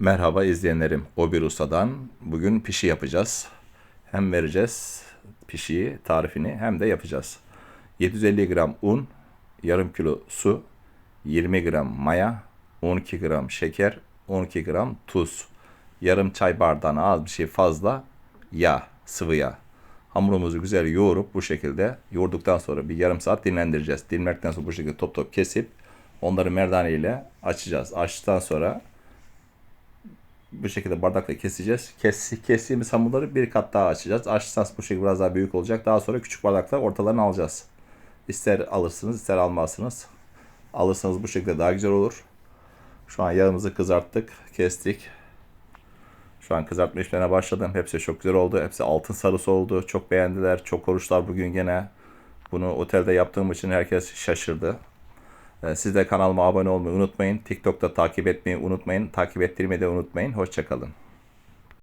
Merhaba izleyenlerim. O bir ustadan bugün pişi yapacağız. Hem vereceğiz pişiyi, tarifini hem de yapacağız. 750 gram un, yarım kilo su, 20 gram maya, 12 gram şeker, 12 gram tuz, yarım çay bardağına az bir şey fazla yağ, sıvı yağ. Hamurumuzu güzel yoğurup bu şekilde yoğurduktan sonra bir yarım saat dinlendireceğiz. Dinlendikten sonra bu şekilde top top kesip onları merdane ile açacağız. Açtıktan sonra bu şekilde bardakla keseceğiz. Kes, kestiğimiz hamurları bir kat daha açacağız. Sonra bu şekilde biraz daha büyük olacak. Daha sonra küçük bardakla ortalarını alacağız. İster alırsınız ister almazsınız. Alırsanız bu şekilde daha güzel olur. Şu an yağımızı kızarttık, kestik. Şu an kızartma işlerine başladım. Hepsi çok güzel oldu. Hepsi altın sarısı oldu. Çok beğendiler. Çok konuştular bugün gene. Bunu otelde yaptığım için herkes şaşırdı. Ee, Siz de kanalıma abone olmayı unutmayın. TikTok'ta takip etmeyi unutmayın. Takip ettirmeyi de unutmayın. Hoşçakalın.